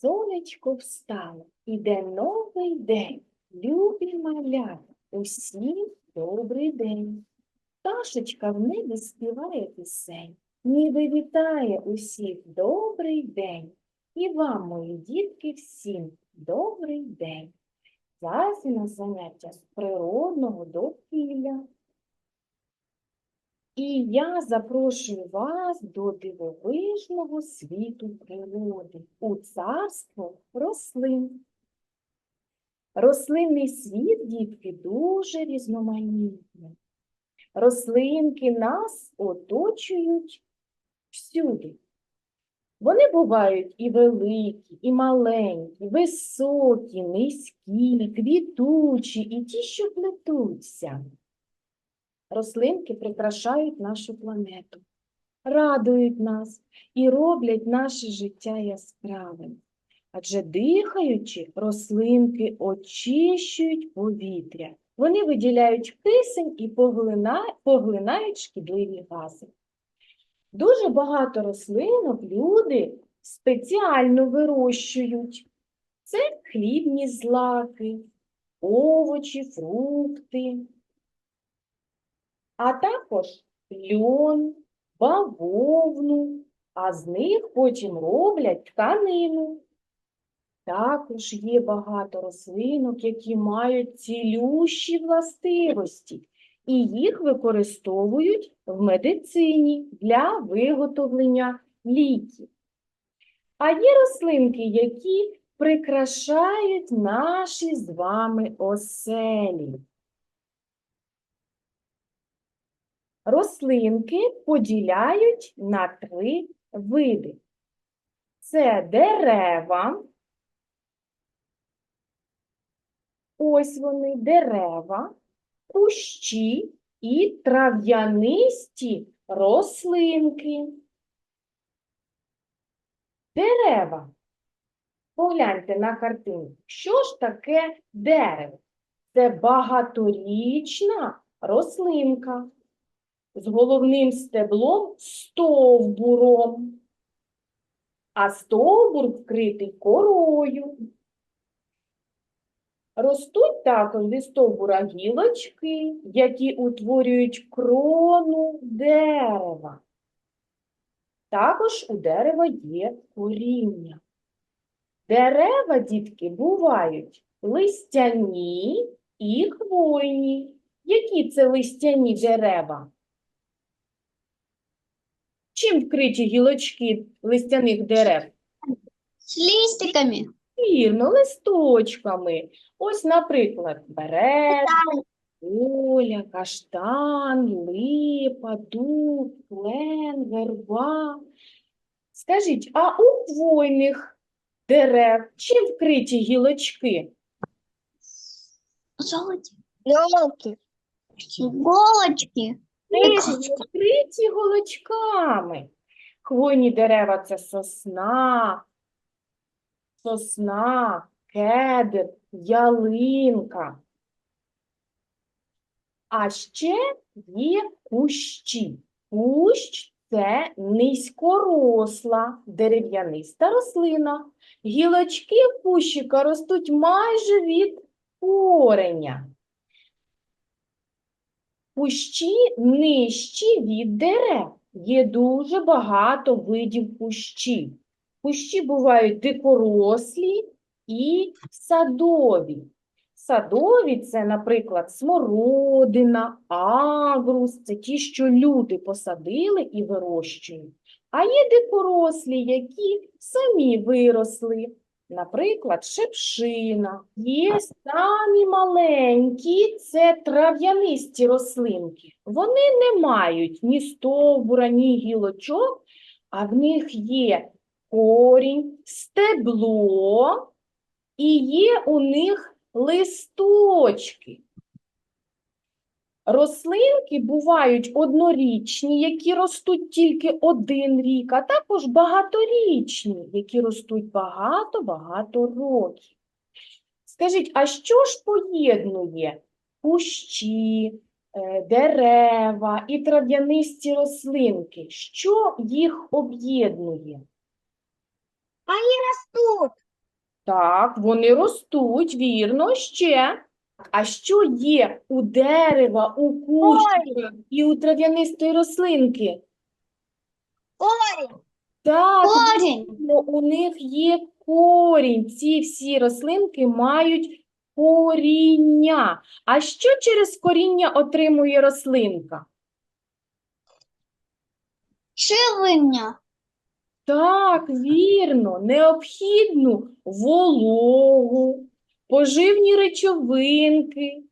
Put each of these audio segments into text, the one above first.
Сонечко встало, іде новий день. Любі малята, усім добрий день. Пташечка в небі співає пісень, ніби вітає усіх добрий день. І вам, мої дітки, всім добрий день. Зараз у нас заняття з природного довкілля. І я запрошую вас до дивовижного світу природи, у царство рослин. Рослинний світ, дітки, дуже різноманітний. Рослинки нас оточують всюди. Вони бувають і великі, і маленькі, високі, низькі, квітучі, і ті, що плетуться. Рослинки прикрашають нашу планету, радують нас і роблять наше життя яскравим. Адже дихаючи, рослинки очищують повітря. Вони виділяють кисень і поглинають шкідливі гази. Дуже багато рослинок люди спеціально вирощують. Це хлібні злаки, овочі, фрукти, а також льон, бавовну, а з них потім роблять тканину. Також є багато рослинок, які мають цілющі властивості, і їх використовують в медицині для виготовлення ліків. А є рослинки, які прикрашають наші з вами оселі. Рослинки поділяють на три види. Це дерева. Ось вони, дерева, кущі і трав'янисті рослинки. Дерева. Погляньте на картину. Що ж таке дерево? Це багаторічна рослинка з головним стеблом стовбуром, а стовбур вкритий корою. Ростуть також зі стовбура гілочки, які утворюють крону дерева. Також у дерева є коріння. Дерева, дітки, бувають листяні і хвойні. Які це листяні дерева? Чим вкриті гілочки листяних дерев? С листиками. Вірно, листочками. Ось, наприклад, береза, оля, каштан, липа, дуб, клен, верба. Скажіть, а у хвойних дерев чим вкриті гілочки? Золоті. Елки. Иголочки. Вкриті голочками. Хвойні дерева це сосна, сосна, кедр, ялинка. А ще є кущі. Кущ це низькоросла дерев'яниста рослина. Гілочки в кущика ростуть майже від кореня. Кущі нижчі від дерев. Є дуже багато видів кущів. Кущі бувають дикорослі і садові. Садові це, наприклад, смородина, агрус, це ті, що люди посадили і вирощують. А є дикорослі, які самі виросли. Наприклад, шепшина. Є самі маленькі, це трав'янисті рослинки. Вони не мають ні стовбура, ні гілочок, а в них є корінь, стебло і є у них листочки. Рослинки бувають однорічні, які ростуть тільки один рік, а також багаторічні, які ростуть багато-багато років. Скажіть, а що ж поєднує кущі, е, дерева і трав'янисті рослинки? Що їх об'єднує? Они растут. Так, вони ростуть, вірно, ще. А що є у дерева, у кущика і у трав'янистої рослинки? Корень. Так, вірно, у них є корінь. Ці всі рослинки мають коріння. А що через коріння отримує рослинка? Шивлення. Так, вірно, необхідну вологу, поживні речовинки.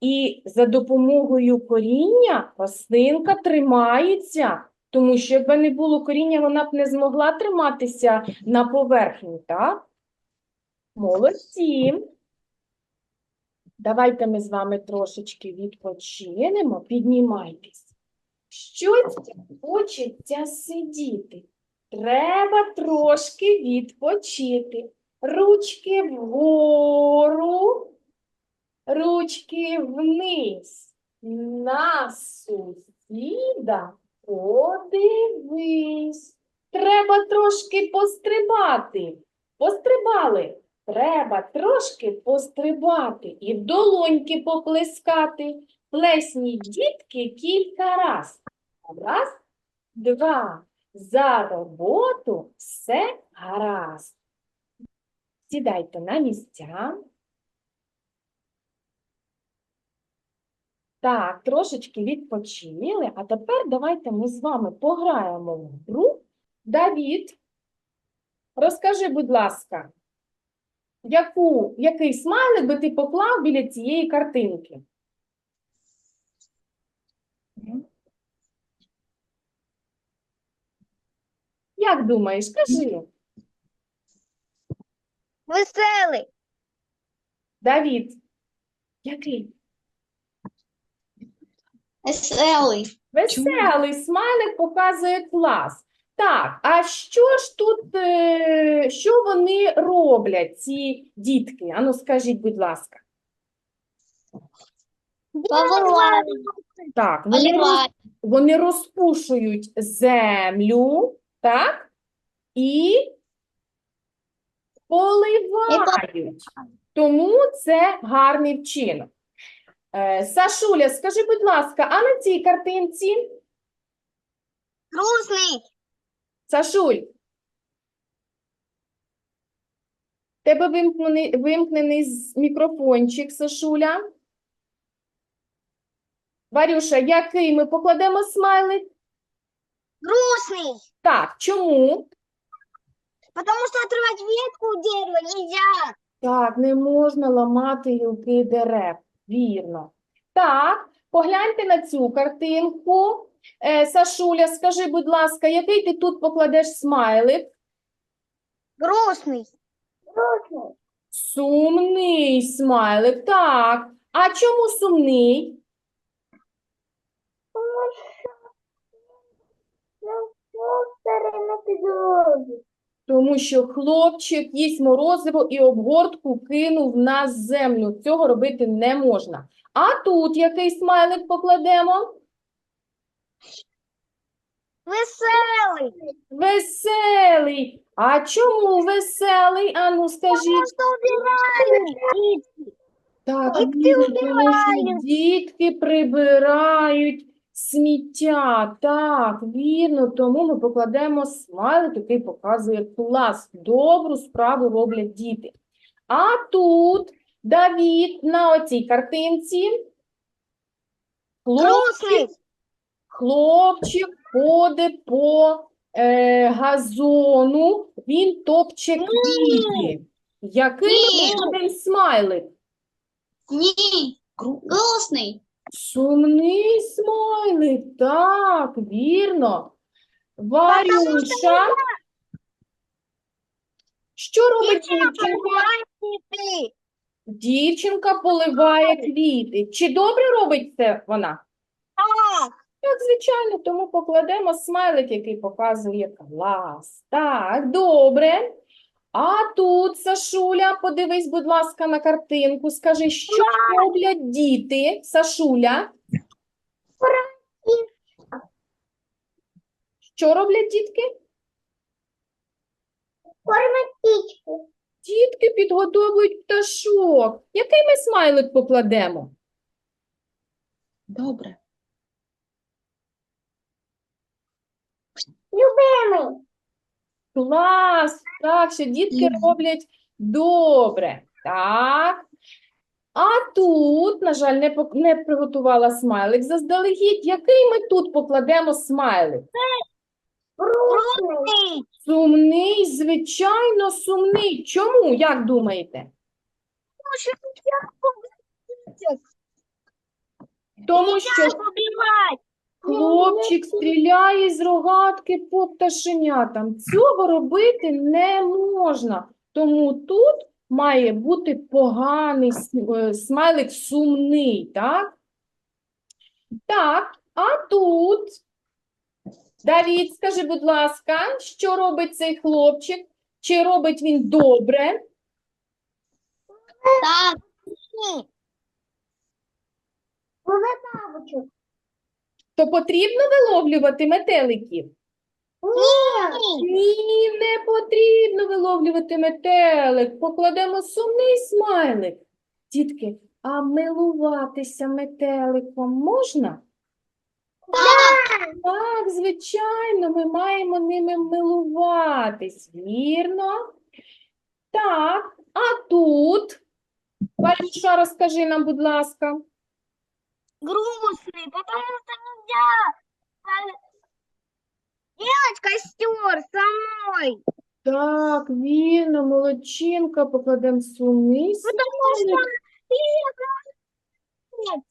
І за допомогою коріння рослинка тримається, тому що якби не було коріння, вона б не змогла триматися на поверхні, так? Молодці. Давайте ми з вами трошечки відпочинемо, піднімайтесь. Щось хочеться сидіти. Треба трошки відпочити. Ручки вгору, ручки вниз. На сусіда подивись. Треба трошки пострибати. Пострибали. Треба трошки пострибати і долоньки поплескати. Плесніть дітки кілька раз. Раз, два. За роботу все гаразд. Сідайте на місця. Так, трошечки відпочили, а тепер давайте ми з вами пограємо в гру. Давід, розкажи, будь ласка, яку, який смайлик би ти поклав біля цієї картинки? Як думаєш, кажи, Веселий. Давід, який? Веселий. Веселий смайлик показує клас. Так, а що ж тут, е, що вони роблять, ці дітки? Ану, скажіть, будь ласка. Так, вони, роз- вони розпушують землю, так? І поливають. Тому це гарний вчинок. Е, Сашуля, скажи, будь ласка, а на цій картинці, Грустний. Сашуль, тебе вимкнений, вимкнений мікрофончик, Сашуля. Варюша, який ми покладемо смайлик? Грустный. Так, чому? Потому что отрывать ветку у дерева нельзя. Так, не можна ламати гілки дерев. Вірно. Так, погляньте на цю картинку. Е, Сашуля, скажи, будь ласка, який ти тут покладеш смайлик? Грустный. Грустный. Сумний смайлик. Так. А чому сумний? Тому що хлопчик їсть морозиво і обгортку кинув на землю. Цього робити не можна. А тут який смайлик покладемо? Веселый. Веселий. А чому веселий? Ану, скажіть. Что убираем. Так, Дітки тому що дітки прибирають сміття. Так, вірно, тому ми покладемо смайлик, який показує клас. Добру справу роблять діти. А тут Давід на оцій картинці. Хлопчик, хлопчик ходить по е, газону, він топче квіти. Який Ні. буде смайлик? Ні. Грустний. Сумний смайлик, так, вірно. Варюша. Що робить дівчинка? Дівчинка поливає квіти. Чи добре робить це вона? Так. Так, звичайно, тому покладемо смайлик, який показує клас. Так, добре. А тут, Сашуля, подивись, будь ласка, на картинку. Скажи, що роблять діти, Сашуля? Що роблять дітки? Кормить птичку. Дітки підготовують пташок. Який ми смайлик покладемо? Добре. Любимый. Клас! Так, що дітки роблять добре. Так. А тут, на жаль, не, пок- не приготувала смайлик заздалегідь. Який ми тут покладемо смайлик? Грустный. Сумний, звичайно, сумний. Чому, як думаєте? Тому що убивать. Хлопчик стріляє з рогатки по пташенятам. Цього робити не можна. Тому тут має бути поганий е, смайлик сумний, так? Так, а тут, Давід, скажи, будь ласка, що робить цей хлопчик? Чи робить він добре? Так, То потрібно виловлювати метеликів? Ні, не потрібно виловлювати метелик. Покладемо сумний смайлик. Дітки, а милуватися метеликом можна? так, Так, звичайно, ми маємо ними милуватись, вірно? Так, а тут, Валюша, розкажи нам, будь ласка. Грустный, потому что нельзя э, делать костер самой. Так, вірно, молодчинка, покладемо сумний Потому что. Нет.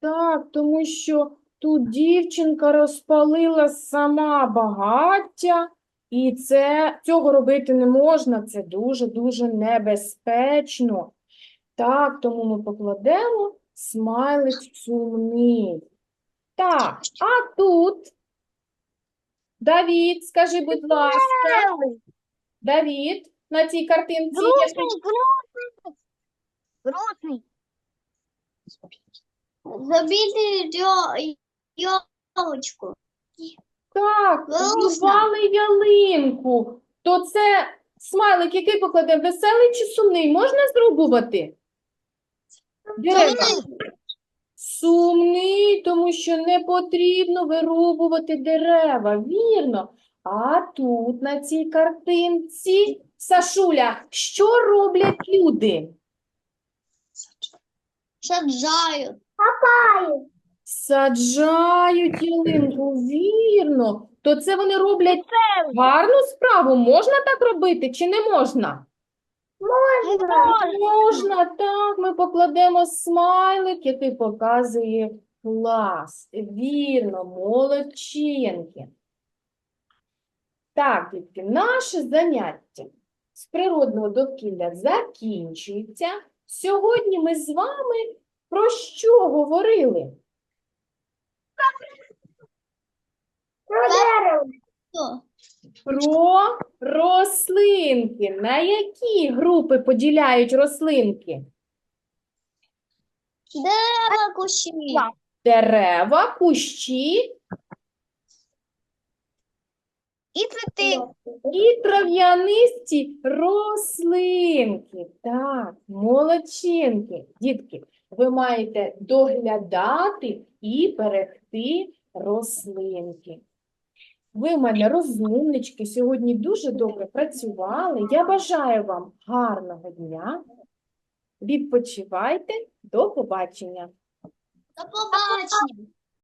Так, тому що тут дівчинка розпалила сама багаття, і це, цього робити не можна, це дуже-дуже небезпечно. Так, тому ми покладемо смайлик сумний. Так, а тут, Давід, скажи, будь ласка, Давід, на цій картинці є Грустный, грустный. Грустный. забили елочку. Так, Весело. зрубали ялинку. То це смайлик, який покладемо, веселий чи сумний? Можна зрубувати? Дерева. Сумний, тому що не потрібно вирубувати дерева, вірно. А тут, на цій картинці, Сашуля, що роблять люди? Саджают. Саджають ялинку, вірно. То це вони роблять гарну справу. Можна так робити чи не можна? Можна, Можна, так. Ми покладемо смайлик, який показує клас. Вірно, молодчинки. Так, дітки, наше заняття з природного довкілля закінчується. Сьогодні ми з вами про що говорили? Что? Про рослинки. На які групи поділяють рослинки? Дерева кущи. Дерева, кущі И цветы. і трав'янисті рослинки. Так, молодчинки. Дітки, ви маєте доглядати і берегти рослинки. Ви в мене розумнички, сьогодні дуже добре працювали. Я бажаю вам гарного дня. Відпочивайте. До побачення. До побачення.